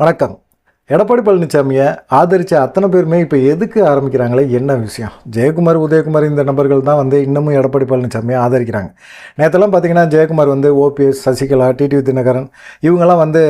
வணக்கம். எடப்பாடி பழனிசாமியை ஆதரித்த அத்தனை பேருமே இப்போ எதுக்கு ஆரம்பிக்கிறாங்களே? என்ன விஷயம்? ஜெயக்குமார் உதயகுமார் இந்த நபர்கள் தான் வந்து இன்னமும் எடப்பாடி பழனிசாமியை ஆதரிக்கிறாங்க. நேற்றெல்லாம் பார்த்தீங்கன்னா ஜெயக்குமார் வந்து ஓபிஎஸ் சசிகலா டிடிவி தினகரன் இவங்கெல்லாம் வந்து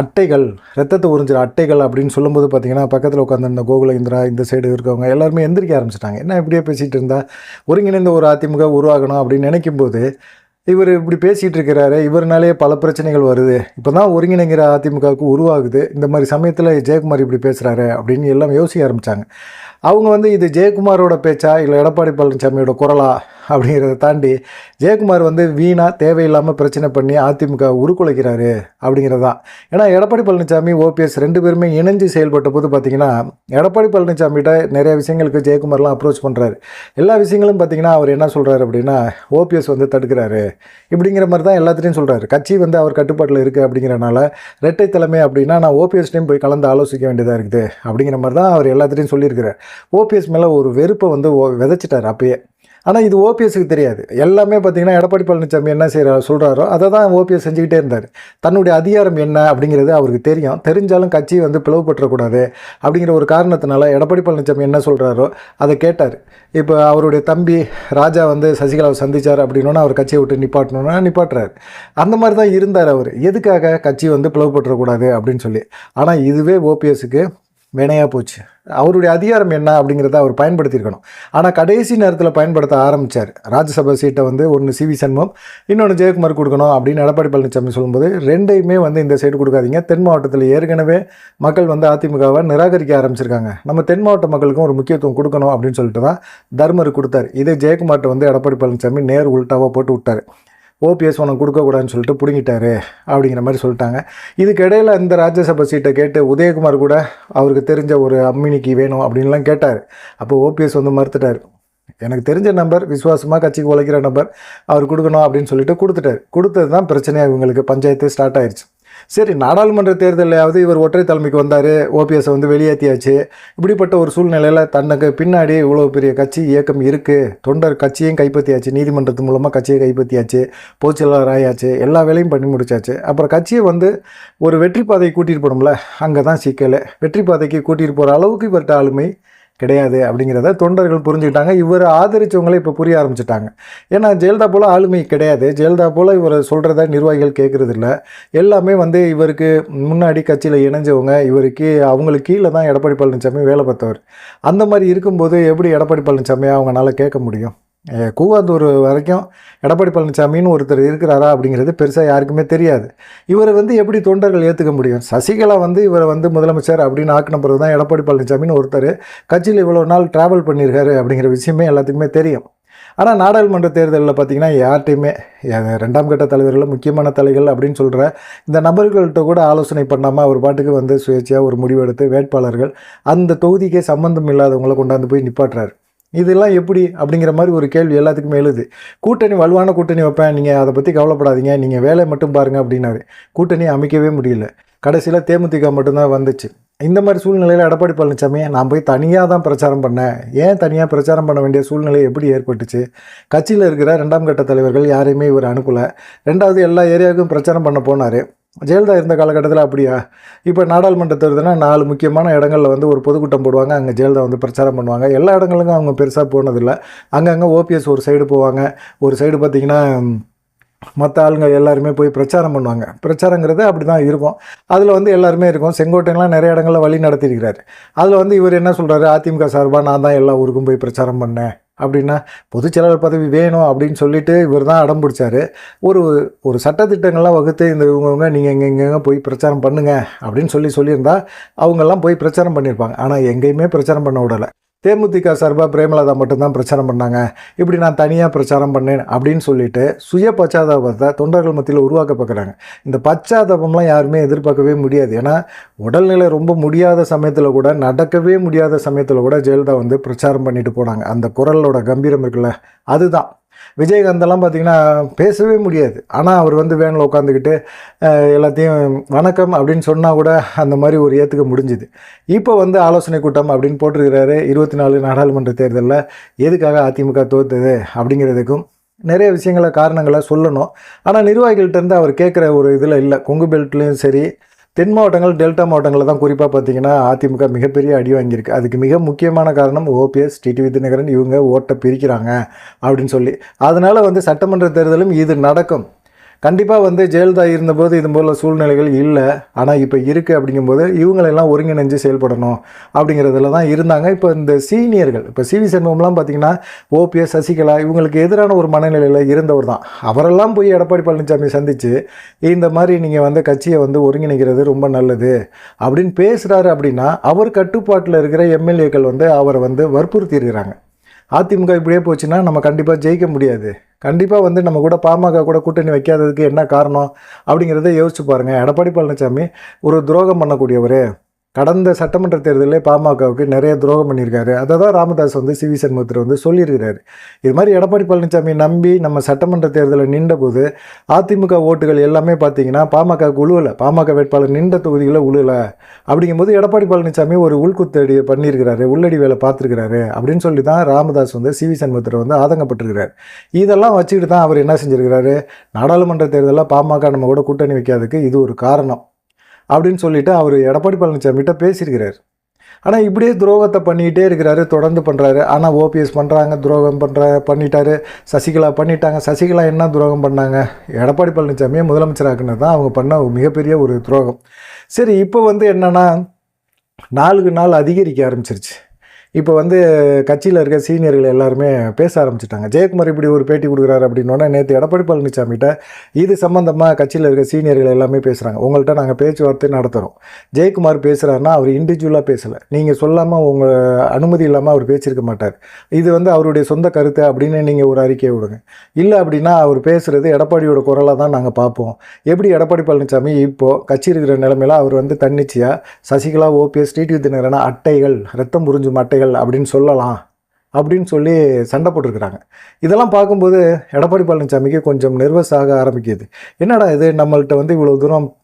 அட்டைகள் ரத்தத்தை உறிஞ்சிற அட்டைகள் அப்படின்னு சொல்லும்போது பார்த்தீங்கன்னா பக்கத்தில் உட்காந்துருந்த கோகுல இந்திரா இந்த சைடு இருக்கவங்க எல்லாருமே எந்திரிக்க ஆரம்பிச்சிட்டாங்க. என்ன இப்படியே பேசிகிட்டு இருந்தால் ஒருங்கிணைந்த ஒரு அதிமுக உருவாகணும் அப்படின்னு நினைக்கும்போது இவர் இப்படி பேசிகிட்டு இருக்கிறாரு இவர்னாலே பல பிரச்சனைகள் வருது. இப்போ தான் ஒருங்கிணைங்கிற அதிமுகவுக்கு உருவாகுது. இந்த மாதிரி சமயத்தில் ஜெயக்குமார் இப்படி பேசுகிறாரு அப்படின்னு எல்லாம் யோசிக்க ஆரம்பித்தாங்க அவங்க வந்து இது ஜெயக்குமாரோட பேச்சா இல்லை எடப்பாடி பழனிசாமியோட குரலா அப்படிங்கிறத தாண்டி ஜெயக்குமார் வந்து வீணாக தேவையில்லாமல் பிரச்சனை பண்ணி அதிமுக உருக்குலைக்கிறாரு அப்படிங்கிறது. தான் ஏன்னா எடப்பாடி பழனிசாமி ஓபிஎஸ் ரெண்டு பேருமே இணைஞ்சு செயல்பட்ட போது பார்த்திங்கன்னா எடப்பாடி பழனிசாமிகிட்ட நிறைய விஷயங்களுக்கு ஜெயக்குமார்லாம் அப்ரோச் பண்ணுறாரு எல்லா விஷயங்களும் பார்த்தீங்கன்னா அவர் என்ன சொல்கிறாரு அப்படின்னா ஓபிஎஸ் வந்து தடுக்கிறாரு. இப்படிங்கிற மாதிரி தான் எல்லாத்துலேயும் சொல்கிறாரு கட்சி வந்து அவர் கட்டுப்பாட்டில் இருக்குது அப்படிங்கிறனால ரெட்டை தலைமை அப்படின்னா நான் ஓபிஎஸ்டையும் போய் கலந்து ஆலோசிக்க வேண்டியதாக இருக்குது அப்படிங்கிற மாதிரி தான் அவர் எல்லாத்துலேயும் சொல்லியிருக்கிறார். ஓபிஎஸ் மேலே ஒரு வெறுப்பை வந்து விதைச்சிட்டார் அப்பயே. ஆனால் இது ஓபிஎஸ்க்கு தெரியாது. எல்லாமே பார்த்தீங்கன்னா எடப்பாடி பழனிசாமி என்ன செய்கிற சொல்கிறாரோ அதை தான் ஓபிஎஸ் செஞ்சுக்கிட்டே இருந்தார். தன்னுடைய அதிகாரம் என்ன அப்படிங்கிறது அவருக்கு தெரியும். தெரிஞ்சாலும் கட்சி வந்து பிளவுபற்றக்கூடாது அப்படிங்கிற ஒரு காரணத்தினால எடப்பாடி பழனிசாமி என்ன சொல்கிறாரோ அதை கேட்டார். இப்போ அவருடைய தம்பி ராஜா வந்து சசிகலாவை சந்திச்சார் அப்படின்னா அவர் கட்சியை விட்டு நிப்பாட்டணும்னா நிப்பாட்டுறாரு. அந்த மாதிரி தான் இருந்தார் அவர். எதுக்காக கட்சி வந்து பிளவுபற்றக்கூடாது அப்படின்னு சொல்லி. ஆனால் இதுவே ஓபிஎஸ்க்கு வினையாக போச்சு. அவருடைய அதிகாரம் என்ன அப்படிங்கிறத அவர் பயன்படுத்தியிருக்கணும். ஆனால் கடைசி நேரத்தில் பயன்படுத்த ஆரம்பித்தார் ராஜ்யசபா சீட்டை வந்து ஒன்று சிவி சண்முகம் இன்னொன்று ஜெயக்குமார் கொடுக்கணும் அப்படின்னு எடப்பாடி பழனிசாமி சொல்லும்போது ரெண்டையுமே வந்து இந்த சைடு கொடுக்காதீங்க. தென் மாவட்டத்தில் ஏற்கனவே மக்கள் வந்து அதிமுகவை நிராகரிக்க ஆரம்பிச்சிருக்காங்க. நம்ம தென் மாவட்ட மக்களுக்கும் ஒரு முக்கியத்துவம் கொடுக்கணும் அப்படின்னு சொல்லிட்டு தான் தர்மர் கொடுத்தார். இதே ஜெயக்குமார்கிட்ட வந்து எடப்பாடி பழனிசாமி நேர் உள்டாவாக போட்டு விட்டார். ஓபிஎஸ் உனக்கு கொடுக்கக்கூடாதுன்னு சொல்லிட்டு பிடுங்கிட்டாரு அப்படிங்கிற மாதிரி சொல்லிட்டாங்க. இதுக்கு இந்த ராஜ்யசபா சீட்டை கேட்டு உதயகுமார் கூட அவருக்கு தெரிஞ்ச ஒரு அம்மினிக்கு வேணும் அப்படின்லாம் கேட்டார். அப்போ ஓபிஎஸ் வந்து மறுத்துட்டார். எனக்கு தெரிஞ்ச நம்பர் விசுவாசமாக கட்சிக்கு உழைக்கிற நம்பர் அவர் கொடுக்கணும் அப்படின்னு சொல்லிட்டு கொடுத்துட்டார். கொடுத்தது தான் பிரச்சனையாக இவங்களுக்கு பஞ்சாயத்து ஸ்டார்ட் ஆயிடுச்சு சரி நாடாளுமன்ற தேர்தலையாவது இவர் ஒற்றை தலைமைக்கு வந்தார் ஓபிஎஸ்ஸை வந்து வெளியேற்றியாச்சு இப்படிப்பட்ட ஒரு சூழ்நிலையில் தன்னுக்கு பின்னாடி இவ்வளோ பெரிய கட்சி இயக்கம் இருக்குது தொண்டர் கட்சியும் கைப்பற்றியாச்சு நீதிமன்றத்து மூலமாக கட்சியை கைப்பற்றியாச்சு பொதுச்செயலாளர் ஆயாச்சு எல்லா வேலையும் பண்ணி முடிச்சாச்சு. அப்புறம் கட்சியை வந்து ஒரு வெற்றி பாதைக்கு கூட்டிகிட்டு போகணும்ல அங்கே தான் சிக்கல். வெற்றி பாதைக்கு கூட்டிகிட்டு போகிற அளவுக்கு இவர்கிட்ட ஆளுமை கிடையாது அப்படிங்கிறத தொண்டர்கள் புரிஞ்சுக்கிட்டாங்க. இவர் ஆதரித்தவங்களே இப்போ புரிய ஆரம்பிச்சிட்டாங்க. ஏன்னா ஜெயலலிதா போல் ஆளுமை கிடையாது. ஜெயலலிதா போல் இவர் சொல்கிறத நிர்வாகிகள் கேட்குறது இல்லை எல்லாமே வந்து இவருக்கு முன்னாடி கட்சியில் இணைஞ்சவங்க இவருக்கு அவங்களுக்கு கீழே தான் எடப்பாடி பழனிசாமி வேலை பார்த்தவர். அந்த மாதிரி இருக்கும்போது எப்படி எடப்பாடி பழனிசாமியை அவங்களால கேட்க முடியும்? கூவாத்தூர் வரைக்கும் எடப்பாடி பழனிசாமின்னு ஒருத்தர் இருக்கிறாரா அப்படிங்கிறது பெருசாக யாருக்குமே தெரியாது. இவரை வந்து எப்படி தொண்டர்கள் ஏற்றுக்க முடியும்? சசிகலா வந்து இவரை வந்து முதலமைச்சர் அப்படின்னு ஆக்கின பிறகு தான் எடப்பாடி பழனிசாமின்னு ஒருத்தர் கட்சியில் இவ்வளோ நாள் ட்ராவல் பண்ணியிருக்காரு அப்படிங்கிற விஷயமே எல்லாத்துக்குமே தெரியும். ஆனால் நாடாளுமன்ற தேர்தலில் பார்த்தீங்கன்னா யார்கிட்டையுமே ரெண்டாம் கட்ட தலைவர்கள் முக்கியமான தலைகள் அப்படின்னு சொல்கிற இந்த நபர்கள்ட்ட கூட ஆலோசனை பண்ணாமல் அவர் பாட்டுக்கு வந்து சுயேட்சையாக ஒரு முடிவெடுத்து வேட்பாளர்கள் அந்த தொகுதிக்கே சம்மந்தம் இல்லாதவங்களை கொண்டாந்து போய் நிப்பாட்டுறாரு. இதெல்லாம் எப்படி அப்படிங்கிற மாதிரி ஒரு கேள்வி எல்லாத்துக்குமே எழுது. கூட்டணி வலுவான கூட்டணி வைப்பேன். நீங்கள் அதை பற்றி கவலைப்படாதீங்க. நீங்கள் வேலை மட்டும் பாருங்கள் அப்படின்னாரு. கூட்டணி அமைக்கவே முடியல. கடைசியில் தேமுதிக மட்டும்தான் வந்துச்சு. இந்த மாதிரி சூழ்நிலையில் எடப்பாடி பழனிசாமி நான் போய் தனியாக தான் பிரச்சாரம் பண்ணேன். ஏன் தனியாக பிரச்சாரம் பண்ண வேண்டிய சூழ்நிலை எப்படி ஏற்பட்டுச்சு? கட்சியில் இருக்கிற ரெண்டாம் கட்ட தலைவர்கள் யாரையுமே இவர் அனுப்பலை ரெண்டாவது எல்லா ஏரியாவுக்கும் பிரச்சாரம் பண்ண போனார். ஜெயலலிதா இருந்த காலகட்டத்தில் அப்படியா? இப்போ நாடாளுமன்ற தேர்தல்னா நாலு முக்கியமான இடங்களில் வந்து ஒரு பொதுக்கூட்டம் போடுவாங்க. அங்கே ஜெயலலிதா வந்து பிரச்சாரம் பண்ணுவாங்க. எல்லா இடங்களுக்கும் அவங்க பெருசாக போனதில்லை. அங்கங்கே ஓபிஎஸ் ஒரு சைடு போவாங்க. ஒரு சைடு பார்த்திங்கன்னா மற்ற ஆளுங்க எல்லாருமே போய் பிரச்சாரம் பண்ணுவாங்க. பிரச்சாரங்கிறது அப்படி தான் இருக்கும். அதில் வந்து எல்லாருமே இருக்கும். செங்கோட்டையெல்லாம் நிறைய இடங்களில் வழி நடத்திருக்கிறாரு அதில் வந்து இவர் என்ன சொல்கிறாரு அதிமுக சார்பாக நான் தான் எல்லா ஊருக்கும் போய் பிரச்சாரம் பண்ணேன். அப்படின்னா பொதுச்செயலாளர் பதவி வேணும் அப்படின்னு சொல்லிட்டு இவர் தான் அடம் பிடிச்சார். ஒரு ஒரு சட்டத்திட்டங்கள்லாம் வகுத்து இந்த இவங்கவுங்க நீங்கள் எங்கே எங்கெங்க போய் பிரச்சாரம் பண்ணுங்க அப்படின்னு சொல்லி சொல்லியிருந்தா அவங்கெல்லாம் போய் பிரச்சாரம் பண்ணியிருப்பாங்க. ஆனால் எங்கேயுமே பிரச்சாரம் பண்ண விடலை. தேமுதிக சார்பாக பிரேமலதா மட்டும்தான் பிரச்சாரம் பண்ணாங்க. இப்படி நான் தனியாக பிரச்சாரம் பண்ணேன் அப்படின்னு சொல்லிட்டு சுய பச்சாதாபத்தை தொண்டர்கள் மத்தியில் உருவாக்க பார்க்குறாங்க. இந்த பச்சாதாபம்லாம் யாருமே எதிர்பார்க்கவே முடியாது. ஏன்னா உடல்நிலை ரொம்ப முடியாத சமயத்தில் கூட நடக்கவே முடியாத சமயத்தில் கூட ஜெயலலிதா வந்து பிரச்சாரம் பண்ணிட்டு போனாங்க. அந்த குரலோட கம்பீரம் இருக்குல்ல அதுதான். விஜயகாந்தெல்லாம் பார்த்தீங்கன்னா பேசவே முடியாது. ஆனால் அவர் வந்து வேனில் உட்காந்துக்கிட்டு எல்லாத்தையும் வணக்கம் அப்படின்னு சொன்னால் கூட அந்த மாதிரி ஒரு ஏற்றுக்க முடிஞ்சுது. இப்போ வந்து ஆலோசனை கூட்டம் அப்படின்னு போட்டிருக்கிறாரு இருபத்தி நாலு நாடாளுமன்ற தேர்தலில். எதுக்காக அதிமுக தோத்தது அப்படிங்கிறதுக்கும் நிறைய விஷயங்களை காரணங்களை சொல்லணும். ஆனால் நிர்வாகிகள்ட்ட இருந்து அவர் கேட்குற ஒரு இதில் இல்லை. கொங்கு பெல்ட்லேயும் சரி தென் மாவட்டங்கள் டெல்டா மாவட்டங்களில் தான் குறிப்பாக பார்த்தீங்கன்னா அதிமுக மிகப்பெரிய அடி வாங்கியிருக்கு. அதுக்கு மிக முக்கியமான காரணம் ஓபிஎஸ் டிடி தினகரன் இவங்க ஓட்டை பிரிக்கிறாங்க அப்படின்னு சொல்லி. அதனால் வந்து சட்டமன்ற தேர்தலும் இது நடக்கும். கண்டிப்பாக வந்து ஜெயலலிதா இருந்தபோது இது போல் சூழ்நிலைகள் இல்லை. ஆனால் இப்போ இருக்குது அப்படிங்கும்போது இவங்களெல்லாம் ஒருங்கிணைஞ்சு செயல்படணும் அப்படிங்கிறதுல தான் இருந்தாங்க. இப்போ இந்த சீனியர்கள் இப்போ சிவி சண்முகம்லாம் பார்த்திங்கன்னா ஓபிஎஸ் சசிகலா இவங்களுக்கு எதிரான ஒரு மனநிலையில் இருந்தவர் தான். அவரெல்லாம் போய் எடப்பாடி பழனிசாமி சந்தித்து இந்த மாதிரி நீங்கள் வந்து கட்சியை வந்து ஒருங்கிணைக்கிறது ரொம்ப நல்லது அப்படின்னு பேசுகிறாரு அப்படின்னா அவர் கட்டுப்பாட்டில் இருக்கிற எம்எல்ஏக்கள் வந்து அவரை வந்து வற்புறுத்தி இருக்கிறாங்க அதிமுக இப்படியே போச்சுன்னா நம்ம கண்டிப்பாக ஜெயிக்க முடியாது. கண்டிப்பாக வந்து நம்ம கூட பாமக கூட கூட்டணி வைக்காததுக்கு என்ன காரணம் அப்படிங்கிறத யோசிச்சு பாருங்கள் எடப்பாடி பழனிசாமி ஒரு துரோகம் பண்ணக்கூடியவர். கடந்த சட்டமன்ற தேர்தலில் பாமகவுக்கு நிறைய துரோகம் பண்ணியிருக்காரு. அதை தான் ராமதாஸ் வந்து சிவி சண்முகத்தில் வந்து சொல்லியிருக்கிறாரு. இது மாதிரி எடப்பாடி பழனிசாமி நம்பி நம்ம சட்டமன்ற தேர்தலில் நின்றபோது அதிமுக ஓட்டுகள் எல்லாமே பார்த்தீங்கன்னா பாமக உழுவலை. பாமக வேட்பாளர் நின்ற தொகுதிகளில் உழுவலை. அப்படிங்கும்போது எடப்பாடி பழனிசாமி ஒரு உள்குத்தடி பண்ணியிருக்கிறாரு உள்ளடி வேலை பார்த்துருக்கிறாரு அப்படின்னு சொல்லி தான் ராமதாஸ் வந்து சிவி சண்முகத்தில் வந்து ஆதங்கப்பட்டிருக்கிறார். இதெல்லாம் வச்சுக்கிட்டு தான் அவர் என்ன செஞ்சுருக்கிறாரு? நாடாளுமன்ற தேர்தலில் பாமக நம்ம கூட கூட்டணி வைக்காததுக்கு இது ஒரு காரணம். அப்படின்னு சொல்லிட்டு அவர் எடப்பாடி பழனிசாமிகிட்ட பேசியிருக்கிறார். ஆனால் இப்படியே துரோகத்தை பண்ணிக்கிட்டே இருக்கிறாரு தொடர்ந்து பண்ணுறாரு ஆனால் ஓபிஎஸ் பண்ணுறாங்க துரோகம் பண்ணுற பண்ணிட்டாரு. சசிகலா பண்ணிட்டாங்க. சசிகலா என்ன துரோகம் பண்ணாங்க? எடப்பாடி பழனிசாமியை முதலமைச்சராக்குனது தான் அவங்க பண்ண மிகப்பெரிய ஒரு துரோகம். சரி இப்போ வந்து என்னென்னா நாளுக்கு நாள் அதிகரிக்க ஆரம்பிச்சிருச்சு. இப்போ வந்து கட்சியில் இருக்க சீனியர்கள் எல்லாருமே பேச ஆரம்பிச்சிட்டாங்க. ஜெயக்குமார் இப்படி ஒரு பேட்டி கொடுக்குறாரு அப்படின்னோடனே நேற்று எடப்பாடி பழனிசாமிகிட்ட இது சம்மந்தமாக கட்சியில் இருக்க சீனியர்கள் எல்லாமே பேசுகிறாங்க உங்கள்கிட்ட நாங்கள் பேச்சுவார்த்தை நடத்துகிறோம் ஜெயக்குமார் பேசுகிறாருன்னா அவர் இண்டிவிஜுவலாக பேசலை. நீங்கள் சொல்லாமல் உங்கள் அனுமதி இல்லாமல் அவர் பேசியிருக்க மாட்டார். இது வந்து அவருடைய சொந்த கருத்து அப்படின்னு நீங்கள் ஒரு அறிக்கையை விடுங்க. இல்லை அப்படின்னா அவர் பேசுகிறது எடப்பாடியோட குரலாக தான் நாங்கள் பார்ப்போம். எப்படி எடப்பாடி பழனிசாமி இப்போது கட்சி இருக்கிற நிலமையில அவர் வந்து தன்னிச்சையாக சசிகலா ஓபிஎஸ் டிடிவி தினகரனா அட்டைகள் ரத்தம் புரிஞ்சும் அட்டைகள் அப்படின்னு சொல்லலாம் அப்படின்னு சொல்லி சண்டை போட்டிருக்கிறாங்க. இதெல்லாம் பார்க்கும்போது எடப்பாடி பழனிசாமிக்கு கொஞ்சம் நெர்வஸ் ஆக ஆரம்பிக்குது. என்னடா இது? நம்மள்கிட்ட வந்து இவ்வளோ தூரம்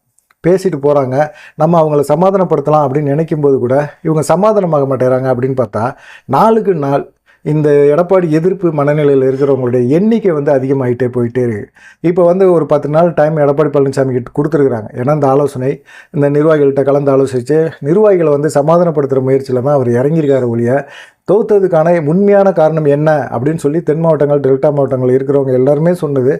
பேசிட்டு போகிறாங்க நம்ம அவங்கள சமாதானப்படுத்தலாம் அப்படின்னு நினைக்கும் போது கூட இவங்க சமாதானமாக மாட்டேறாங்க அப்படின்னு பார்த்தா நாளுக்கு நாள் இந்த எடப்பாடி எதிர்ப்பு மனநிலையில் இருக்கிறவங்களுடைய எண்ணிக்கை வந்து அதிகமாகிட்டே போயிட்டே இருக்குது இப்போ வந்து ஒரு பத்து நாள் டைம் எடப்பாடி பழனிசாமி கிட்ட கொடுத்துருக்குறாங்க. ஏன்னா இந்த ஆலோசனை இந்த நிர்வாகிகள்கிட்ட கலந்து ஆலோசித்து நிர்வாகிகளை வந்து சமாதானப்படுத்துகிற முயற்சியில் தான் அவர் இறங்கியிருக்காரு ஒழிய தோத்ததுக்கான உண்மையான காரணம் என்ன அப்படின்னு சொல்லி தென் மாவட்டங்கள் டெல்டா மாவட்டங்கள் இருக்கிறவங்க எல்லாருமே சொன்னது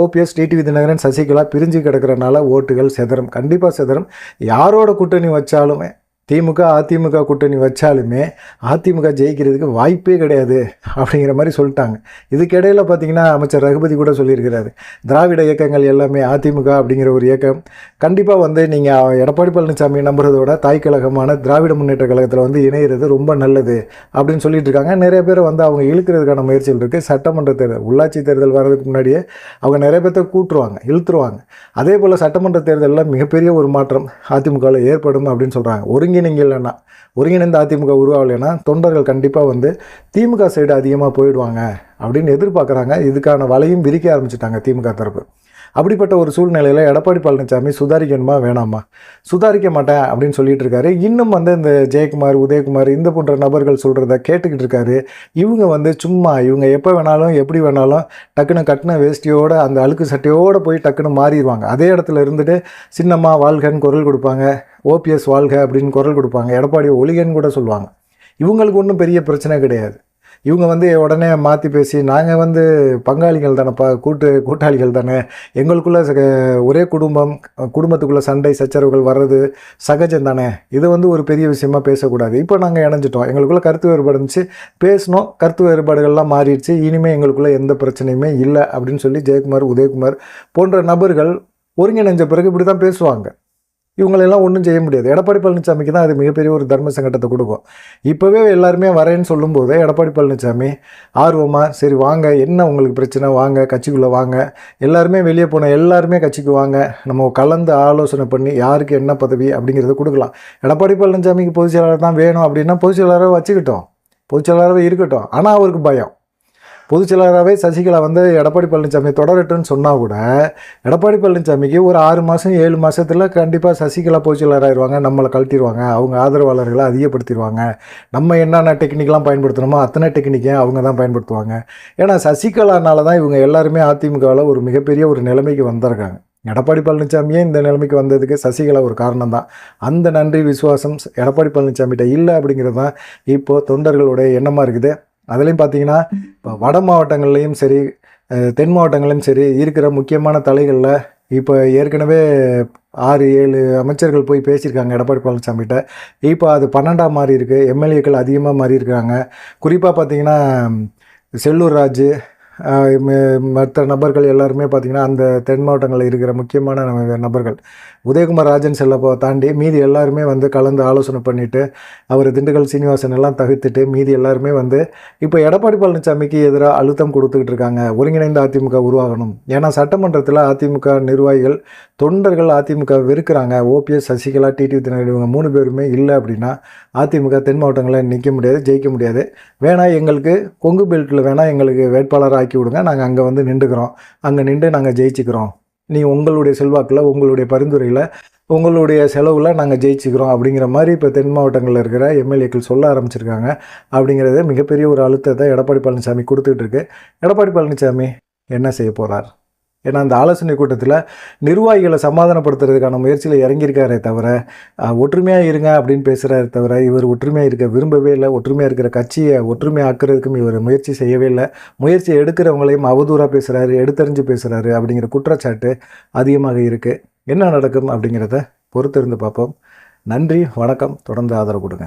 ஓபிஎஸ் டிடிவி தினகரன் சசிகலா பிரிஞ்சு கிடக்கிறனால ஓட்டுகள் செதறும். கண்டிப்பாக செதறும். யாரோட கூட்டணி வச்சாலுமே திமுக அதிமுக கூட்டணி வச்சாலுமே அதிமுக ஜெயிக்கிறதுக்கு வாய்ப்பே கிடையாது அப்படிங்கிற மாதிரி சொல்லிட்டாங்க. இதுக்கிடையில் பார்த்தீங்கன்னா அமைச்சர் ரகுபதி கூட சொல்லியிருக்கிறாரு. திராவிட இயக்கங்கள் எல்லாமே அதிமுக அப்படிங்கிற ஒரு இயக்கம். கண்டிப்பாக வந்து நீங்கள் எடப்பாடி பழனிசாமி நம்புறதோட தாய் கழகமான திராவிட முன்னேற்ற கழகத்தில் வந்து இணையிறது ரொம்ப நல்லது அப்படின்னு சொல்லிட்டு இருக்காங்க. நிறைய பேர் வந்து அவங்க இழுக்கிறதுக்கான முயற்சிகள் இருக்குது சட்டமன்ற தேர்தல் உள்ளாட்சி தேர்தல் வர்றதுக்கு முன்னாடியே அவங்க நிறைய பேர்த்த கூட்டுருவாங்க இழுத்துருவாங்க. அதே போல் சட்டமன்ற தேர்தலில் மிகப்பெரிய ஒரு மாற்றம் அதிமுகவில் ஏற்படும் அப்படின்னு சொல்கிறாங்க ஒருங்கிணைங்கலைன்னா ஒருங்கிணைந்த அதிமுக உருவாகலைன்னா தொண்டர்கள் கண்டிப்பாக வந்து திமுக சைடு அதிகமாக போயிடுவாங்க அப்படின்னு எதிர்பார்க்குறாங்க. இதுக்கான வலையும் விரிக்க ஆரம்பிச்சிட்டாங்க திமுக தரப்பு. அப்படிப்பட்ட ஒரு சூழ்நிலையில் எடப்பாடி பழனிசாமி சுதாரிக்கணுமா வேணாமா? சுதாரிக்க மாட்டேன் அப்படின்னு சொல்லிட்டு இருக்காரு. இன்னும் வந்து இந்த ஜெயக்குமார் உதயகுமார் இந்த போன்ற நபர்கள் சொல்கிறத கேட்டுக்கிட்டு இருக்காரு. இவங்க வந்து சும்மா இவங்க எப்போ வேணாலும் எப்படி வேணாலும் டக்குன்னு கட்டின வேஷ்டியோடு அந்த அழுக்கு சட்டையோடு போய் டக்குன்னு மாறிடுவாங்க. அதே இடத்துல இருந்துட்டு சின்னம்மா வாழ்கன்னு குரல் கொடுப்பாங்க. ஓபிஎஸ் வாழ்க அப்படின்னு குரல் கொடுப்பாங்க. எடப்பாடி ஒளிகன்னு கூட சொல்லுவாங்க. இவங்களுக்கு ஒன்றும் பெரிய பிரச்சனை கிடையாது. இவங்க வந்து உடனே மாற்றி பேசி நாங்கள் வந்து பங்காளிகள் தானேப்பா கூட்டு கூட்டாளிகள் தானே. எங்களுக்குள்ள ஒரே குடும்பம் குடும்பத்துக்குள்ளே சண்டை சச்சரவுகள் வர்றது சகஜம் தானே. இது வந்து ஒரு பெரிய விஷயமா பேசக்கூடாது. இப்போ நாங்கள் இணைஞ்சிட்டோம். எங்களுக்குள்ள கருத்து வேறுபாடு இருந்துச்சு. பேசினோம். கருத்து வேறுபாடுகள்லாம் மாறிடுச்சு. இனிமேல் எங்களுக்குள்ள எந்த பிரச்சனையுமே இல்லை அப்படின்னு சொல்லி ஜெயக்குமார் உதயகுமார் போன்ற நபர்கள் ஒருங்கிணைஞ்ச பிறகு இப்படி தான் பேசுவாங்க. இவங்களெல்லாம் ஒன்றும் செய்ய முடியாது. எடப்பாடி பழனிசாமிக்கு தான் அது மிகப்பெரிய ஒரு தர்ம சங்கடத்தை கொடுக்கும். இப்போவே எல்லாருமே வரேன்னு சொல்லும்போது எடப்பாடி பழனிசாமி ஆர்வமாக சரி வாங்க. என்ன உங்களுக்கு பிரச்சனை? வாங்க. கட்சிக்குள்ளே வாங்க. எல்லாருமே வெளியே போன எல்லாருமே கட்சிக்கு வாங்க. நம்ம கலந்து ஆலோசனை பண்ணி யாருக்கு என்ன பதவி அப்படிங்கிறத கொடுக்கலாம். எடப்பாடி பழனிசாமிக்கு பொதுச் செயலாளர் தான் வேணும் அப்படின்னா பொதுச் செயலாளரை வச்சுக்கிட்டோம். பொதுச் செயலாளராக இருக்கட்டும். ஆனால் அவருக்கு பயம். பொதுச் செயலாளராகவே சசிகலா வந்து எடப்பாடி பழனிசாமி தொடரட்டுன்னு சொன்னால் கூட எடப்பாடி பழனிசாமிக்கு ஒரு ஆறு மாதம் ஏழு மாதத்தில் கண்டிப்பாக சசிகலா பொதுச் செயலாளராகிடுவாங்க நம்மளை கழட்டிடுவாங்க அவங்க ஆதரவாளர்களை அதிகப்படுத்திடுவாங்க நம்ம என்னென்ன டெக்னிக்லாம் பயன்படுத்தணுமோ அத்தனை டெக்னிக்கையும் அவங்க தான் பயன்படுத்துவாங்க. ஏன்னா சசிகலானால தான் இவங்க எல்லாருமே அதிமுகவில் ஒரு மிகப்பெரிய ஒரு நிலைமைக்கு வந்திருக்காங்க. எடப்பாடி பழனிசாமியே இந்த நிலைமைக்கு வந்ததுக்கு சசிகலா ஒரு காரணம் தான். அந்த நன்றி விசுவாசம் எடப்பாடி பழனிசாமிகிட்ட இல்லை அப்படிங்கிறது தான் இப்போது தொண்டர்களுடைய எண்ணமாக இருக்குது. அதுலேயும் பார்த்தீங்கன்னா இப்போ வட மாவட்டங்கள்லேயும் சரி தென் மாவட்டங்களையும் சரி இருக்கிற முக்கியமான தலைகளில் இப்போ ஏற்கனவே ஆறு ஏழு அமைச்சர்கள் போய் பேசியிருக்காங்க எடப்பாடி பழனிசாமிகிட்ட. இப்போ அது பன்னெண்டாம் மாதிரி இருக்குது எம்எல்ஏக்கள் அதிகமாக மாறி இருக்காங்க குறிப்பாக பார்த்தீங்கன்னா செல்லூர் ராஜு மற்ற நபர்கள் எல்லாருமே பார்த்திங்கன்னா அந்த தென் மாவட்டங்களில் இருக்கிற முக்கியமான நபர்கள். உதயகுமார் ராஜன் செல்லப்போ தாண்டி மீதி எல்லாருமே வந்து கலந்து ஆலோசனை பண்ணிவிட்டு அவர் திண்டுக்கல் சீனிவாசன் எல்லாம் தவிர்த்துட்டு மீதி எல்லாருமே வந்து இப்போ எடப்பாடி பழனிசாமிக்கு எதிராக அழுத்தம் கொடுத்துக்கிட்டு இருக்காங்க. ஒருங்கிணைந்த அதிமுக உருவாகணும். ஏன்னா சட்டமன்றத்தில் அதிமுக நிர்வாகிகள் தொண்டர்கள் அதிமுக வெறுக்கிறாங்க. ஓபிஎஸ் சசிகலா டிடிவி தினகரன் இவங்க மூணு பேருமே இல்லை அப்படின்னா அதிமுக தென் மாவட்டங்களில் நிற்க முடியாது ஜெயிக்க முடியாது. வேணால் எங்களுக்கு கொங்கு பெல்ட்டில் வேணால் எங்களுக்கு வேட்பாளராக ஆக்கி விடுங்க. நாங்கள் அங்கே வந்து நின்றுக்கிறோம். அங்கே நின்று நாங்கள் ஜெயிச்சுக்கிறோம். நீ உங்களுடைய செல்வாக்கில் உங்களுடைய பரிந்துரையில் உங்களுடைய செலவில் நாங்கள் ஜெயிச்சுக்கிறோம் அப்படிங்கிற மாதிரி இப்போ தென் மாவட்டங்களில் இருக்கிற எம்எல்ஏக்கள் சொல்ல ஆரம்பிச்சிருக்காங்க. அப்படிங்கிறது மிகப்பெரிய ஒரு அழுத்தத்தை எடப்பாடி பழனிசாமி கொடுத்துட்டு இருக்கு. எடப்பாடி பழனிசாமி என்ன செய்ய போகிறார் ஏன்னா அந்த ஆலோசனை கூட்டத்தில் நிர்வாகிகளை சமாதானப்படுத்துறதுக்கான முயற்சியில் இறங்கியிருக்காரே தவிர ஒற்றுமையாக இருங்க அப்படின்னு பேசுகிறாரே தவிர இவர் ஒற்றுமையாக இருக்க விரும்பவே இல்லை. ஒற்றுமையாக இருக்கிற கட்சியை ஒற்றுமையாக்குறதுக்கும் இவர் முயற்சி செய்யவே இல்லை. முயற்சி எடுக்கிறவங்களையும் அவதூறாக பேசுகிறாரு எடுத்தறிஞ்சு பேசுகிறாரு அப்படிங்கிற குற்றச்சாட்டு அதிகமாக இருக்குது என்ன நடக்கும் அப்படிங்கிறத பொறுத்திருந்து பார்ப்போம். நன்றி வணக்கம். தொடர்ந்து ஆதரவு கொடுங்க.